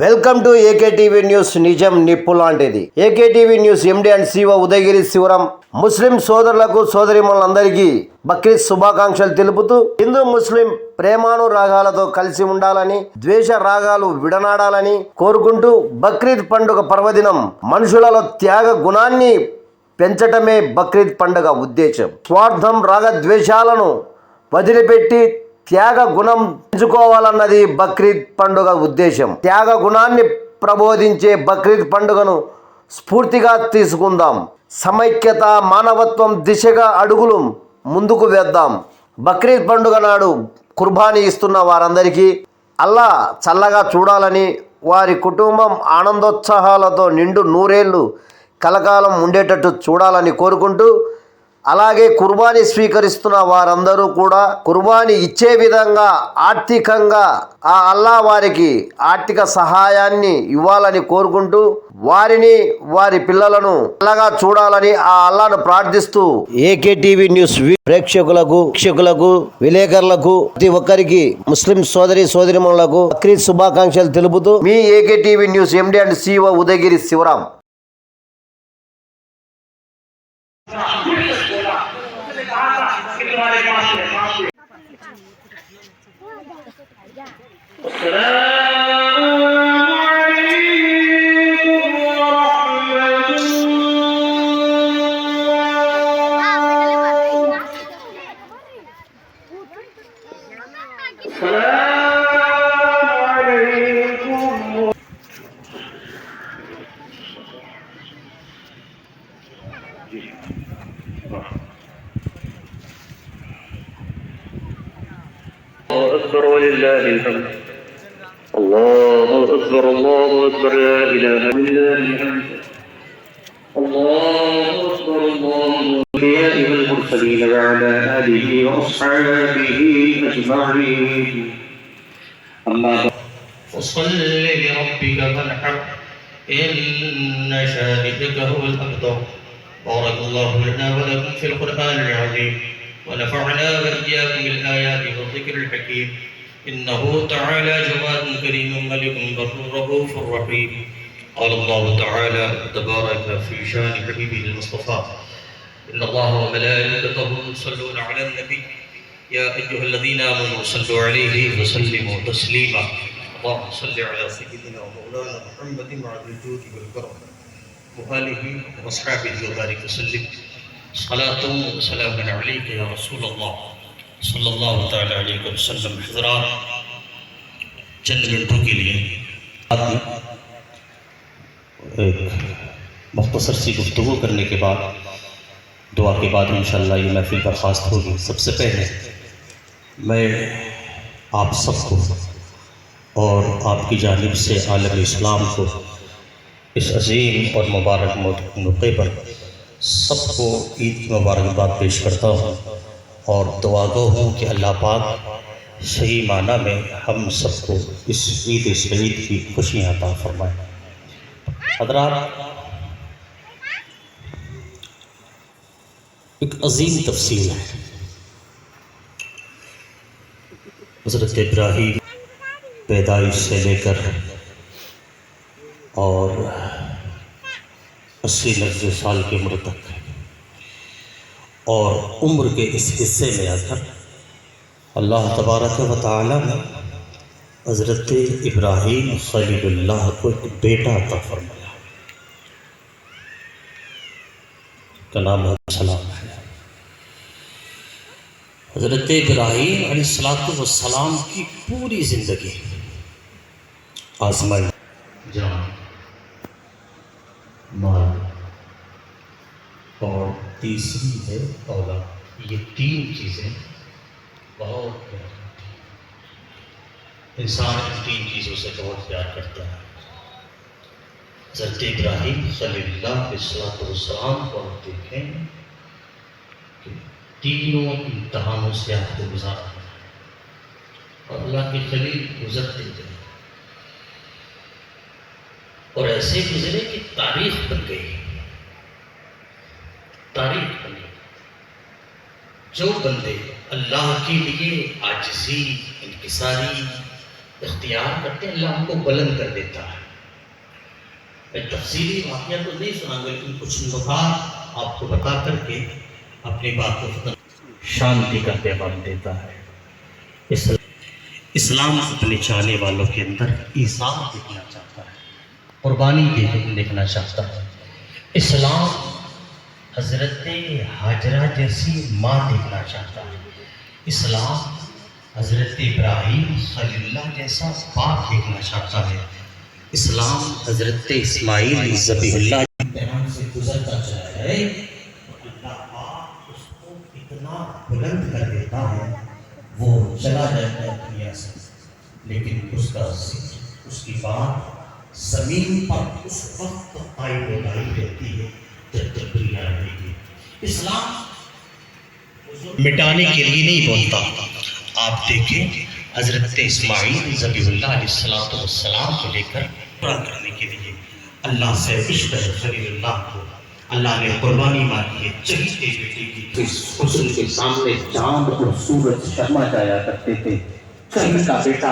Welcome to AKTV news నిజం నిప్పు లాంటిది AKTV news MD and CEO Udayagiri Sivaram. ముస్లిం సోదరులకు సోదరిమణులందరికీ బక్రీద్ శుభాకాంక్షలు తెలుపుతూ హిందూ ముస్లిం ప్రేమానురాగాలతో కలిసి ఉండాలని ద్వేష రాగాలు విడనాడాలని కోరుకుంటూ బక్రీద్ పండుగ పర్వదినం మనుషులలో త్యాగ గుణాన్ని పెంచటమే బక్రీద్ పండుగ ఉద్దేశం. స్వార్థం రాగ ద్వేషాలను వదిలిపెట్టి త్యాగ గుణం పెంచుకోవాలన్నది బక్రీద్ పండుగ ఉద్దేశం. త్యాగ గుణాన్ని ప్రబోధించే బక్రీద్ పండుగను స్ఫూర్తిగా తీసుకుందాం. సమైక్యత మానవత్వం దిశగా అడుగులు ముందుకు వేద్దాం. బక్రీద్ పండుగ నాడు కుర్బానీ ఇస్తున్న వారందరికీ అల్లా చల్లగా చూడాలని వారి కుటుంబం ఆనందోత్సాహాలతో నిండు నూరేళ్ళు కలకాలం ఉండేటట్టు చూడాలని కోరుకుంటూ అలాగే కుర్బానీ స్వీకరిస్తున్న వారందరూ కూడా కుర్బానీ ఇచ్చే విధంగా ఆర్థికంగా ఆ అల్లా వారికి ఆర్థిక సహాయాన్ని ఇవ్వాలని కోరుకుంటూ వారిని వారి పిల్లలను అల్లగా చూడాలని ఆ అల్లాను ప్రార్థిస్తూ ఏకేటీవీ న్యూస్ ప్రేక్షకులకు వీక్షకులకు విలేకరులకు ప్రతి ఒక్కరికి ముస్లిం సోదరి సోదరిమణులకు బక్రీద్ శుభాకాంక్షలు తెలుపుతూ మీ AKTV news MD and CEO Udayagiri Sivaram. الله ولله الحمد. الله أكبر الله أكبر لا إله إلا الحمد. الله أكبر الله الأنبياء والمرسلين وعلى آله وأصحابه أجمعين. أما بعد. فصل لربك فانحر إن شانئك هو الأبتر. بارك الله لنا ولكم في القرآن العظيم. ونفعنا وإياكم بالآيات والذكر الحكيم. إنه تعالى جواد كريم ملك بر رؤوف رحيم. قال الله تعالى تبارك في شان حبيبه المصطفى. إن الله وملائكته يصلون على النبي. يا أيها الذين آمنوا صلوا عليه وسلموا تسليما. اللهم صل على سيدنا ومولانا محمد وعلى الجود والكرم. وآله وأصحابه وبارك وسلم. صلاة وسلام عليك يا رسول الله. صلی اللہ تعالی علیہ وسلم، حضرات، چند منٹوں کے لیے ایک مختصر سی گفتگو کرنے کے بعد، دعا کے بعد انشاءاللہ یہ محفل برخاست ہوگی۔ سب سے پہلے میں آپ سب کو اور آپ کی جانب سے عالم اسلام کو اس عظیم اور مبارک موقع پر سب کو عید کی مبارکباد پیش کرتا ہوں۔ اور دعا گو ہوں کہ اللہ پاک صحیح معنی میں ہم سب کو اس عید سعید کی خوشیاں عطا فرمائے۔ حضرات، ایک عظیم تفصیل ہے۔ حضرت ابراہیم پیدائش سے لے کر اور اسی نبے سال کی عمر تک اور عمر کے اس حصے میں آ کر اللہ تبارک و تعالی نے حضرت ابراہیم خلیل اللہ کو ایک بیٹا عطا فرمایا۔ کا نام السلام ہے۔ حضرت ابراہیم علیہ السلاۃ والسلام کی پوری زندگی۔ آزمائی۔ جان۔ مال۔ اور تیسری ہے اولاد یہ تین چیزیں بہت پیار کرتی ہیں۔ انسان ان تین چیزوں سے بہت پیار کرتا ہے۔ حضرت ابراہیم صلی اللہ علیہ الصلوۃ کو آپ دیکھیں کہ تینوں امتحانوں سے آپ کو گزارا ہے اور اللہ کے خلیل گزرتے گئے اور ایسے گزرے کہ تاریخ بن گئی۔ تاریخ بن جو بندے اللہ کے لیے آجزی انکساری، اختیار کرتے ہیں، اللہ ہم کو بلند کر دیتا ہے۔ میں تفصیلی واقعہ تو نہیں سنا گا لیکن کچھ نکات آپ کو بتا کر کے اپنی بات کو ختم شانتی کا پیغام دیتا ہے۔ اسلام اسلام اپنے چاہنے والوں کے اندر ایثار دیکھنا چاہتا ہے، قربانی دیکھنا چاہتا ہے۔ اسلام حضرت حاجرہ جیسی ماں دیکھنا چاہتا ہے۔ اسلام حضرت ابراہیم خلیل اللہ جیسا باپ دیکھنا چاہتا ہے۔ اسلام حضرت اسماعیل ذبیح اللہ سے گزرتا چلا ہے۔ اللہ پاک اس کو اتنا بلند کر دیتا ہے، وہ چلا جاتا ہے دنیا سے۔ لیکن اس کا ذکر، اس کی بات زمین پر اس وقت قائم و دائم رہتی ہے۔ اسلام مٹانے کے لیے نہیں بولتا۔ آپ دیکھیں حضرت اسماعیل ذبی اللہ علیہ السلام والسلام کو لے کر پورا کرنے کے لیے۔ اللہ سے عشق ہے خلیل اللہ کو۔ اللہ نے قربانی مانی ہے چہیتے بیٹے کی۔ اس حسن کے سامنے چاند اور سورج شرما جایا کرتے تھے۔ کہیں کا بیٹا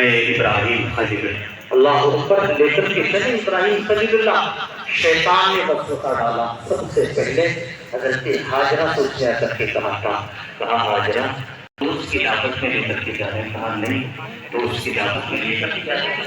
اے ابراہیم خلیل اللہ اکبر لے کر کے ابراہیم خلیل اللہ۔ شیطان نے وسوسہ ڈالا۔ سب سے پہلے حضرت حاجرہ کو کیا کر کے کہا تھا کہا حاجرہ تو اس کی دعوت میں لے کر کے جا رہے ہیں۔ کہا نہیں تو اس کی دعوت میں لے کر کے جا رہے ہیں۔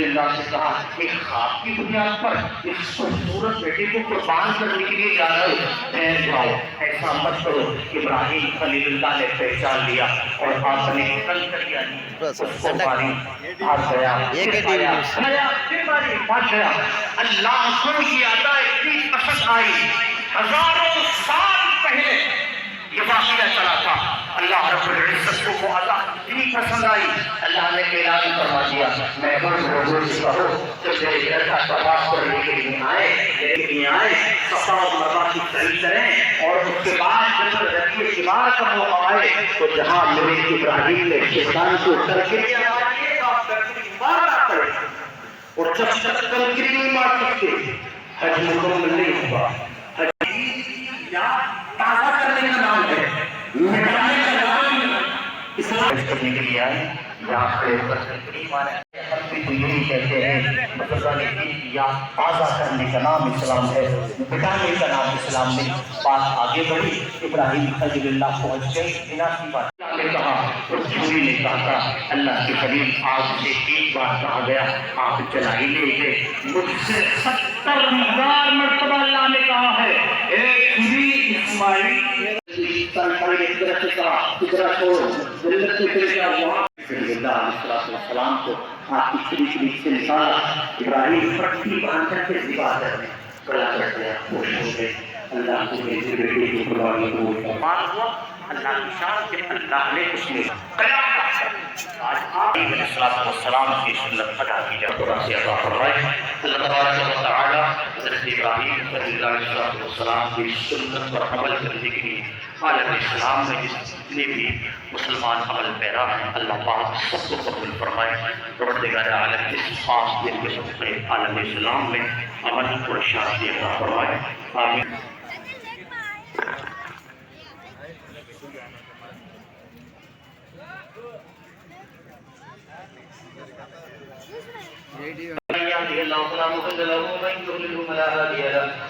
نے اللہ سے کہا ایک خواب کی بنیاد پر ایک خوبصورت بیٹے کو قربان کرنے کے لیے جا رہا ہے ٹھہر جاؤ ایسا مت کرو ابراہیم خلیل اللہ نے پہچان لیا اور آپ نے کل کر دیا۔ اللہ کی عطا اتنی پسند آئی۔ ہزاروں سال پہلے یہ واقعہ چلا۔ اللہ رب العزت کو وہ ادا اتنی پسند آئی۔ اللہ نے اعلان فرما دیا، میں بڑھ لوگوں سے کہو کہ میرے گھر کا طواف کرنے کے لیے آئے میرے لیے آئے، صفا اور مروا کی صحیح کریں، اور اس کے بعد جب ربیع شمار کا موقع آئے، تو جہاں میرے ابراہیم نے شیطان کو کر کے مارا کرے، اور جب تک کنکری نہیں مار سکتے حج مکمل نہیں ہوا۔ حج یا تازہ کرنے کا نام ہے مٹانے کا اسلام کرنے کے لیے آئے یا کھڑے ہو کر کنکری ہم بھی تو یہی کہتے ہیں مطلب کہ یا تازہ کرنے کا نام اسلام ہے۔ مٹانے کا نام اسلام نہیں۔ بات آگے بڑھی۔ ابراہیم خلیل اللہ پہنچ گئی بنا کی بات۔ نے کہا اور چھوری نے کہا تھا، اللہ کے قریب آپ سے ایک بار کہا گیا، آپ چلا ہی لے گئے۔ مجھ سے ستر ہزار مرتبہ اللہ نے کہا ہے، اے چھری اسماعیل۔ السلام کو آپ کی چھری چھری سے نکالا ابراہیم پٹی باندھ کر کے عبادت میں کھڑا کر دیا خوش ہو گئے اللہ کو میرے بیٹے کی قربانی کو مان ہوا اللہ کی شان کے اللہ نے اس میں قیام آج آپ علیہ الصلوۃ والسلام کی سنت ادا کی جائے قرآن سے عطا فرمائے اللہ تبارک و تعالی حضرت ابراہیم صلی اللہ علیہ الصلوۃ کی سنت پر عمل کرنے کے لیے عالم اسلام میں جتنے بھی مسلمان عمل پیرا ہیں اللہ پاک سب کو قبول فرمائے۔ پروردگار عالم اس خاص دن کے صدقے عالم اسلام میں عمل اور شادی عطا فرمائے۔ آمین۔ من يهده الله فلا مضل له ومن يضلله فلا هادي له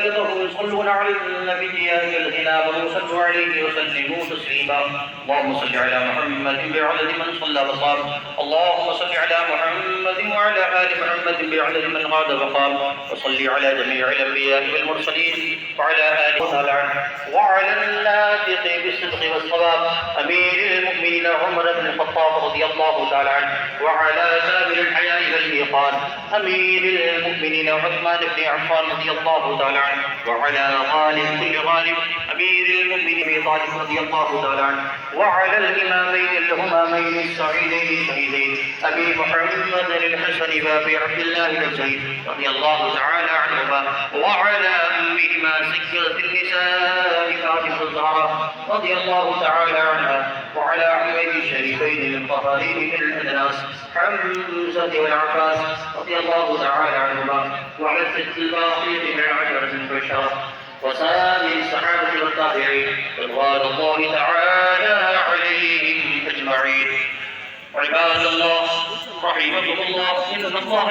اللهم صلوا على النبي يا أيها الذين امنوا صلوا عليه وسلموا تسليما. اللهم صل على محمد بعدد من صلى وصام اللهم صل على محمد وعلى آل محمد بعدد من غاد وقام وصل على جميع الأنبياء والمرسلين وعلى وصحبه وعلى الناطق بالصدق والصواب. أمير المؤمنين عمر بن الخطاب رضي الله تعالى عنه. وعلى سابر الحياء والإيقان. أمير المؤمنين عثمان بن عفان رضي الله تعالى عنه. وعلى غالب كل غالب أمير المؤمنين أبي طالب رضي الله تعالى عنه وعلى الإمامين الهمامين السعيدين الشهيدين. أبي محمد الحسن بابي عبد الله بن زيد رضي الله تعالى عنهما وعلى أمهما سيدة النساء فاطمة الزهراء رضي الله تعالى عنها وعلى عمين الشريفين المطهرين من الأدناس حمزة والعباس رضي الله تعالى عنهما وعلى الست الباقية من العشرة البشرة وسائر الصحابة والتابعين رضوان الله تعالى عليهم أجمعين. عباد الله رحمكم الله إن الله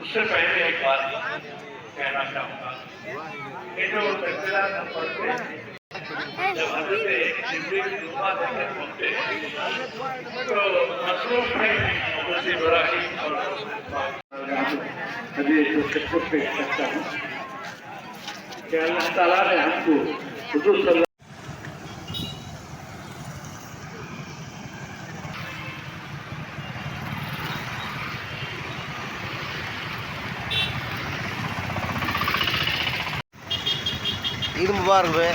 اس سے پہلے ایک بات کہنا چاہوں گا۔ ہوں۔ اللہ تعالیٰ نے ہم کو حضور صلی இது முபாரக்கு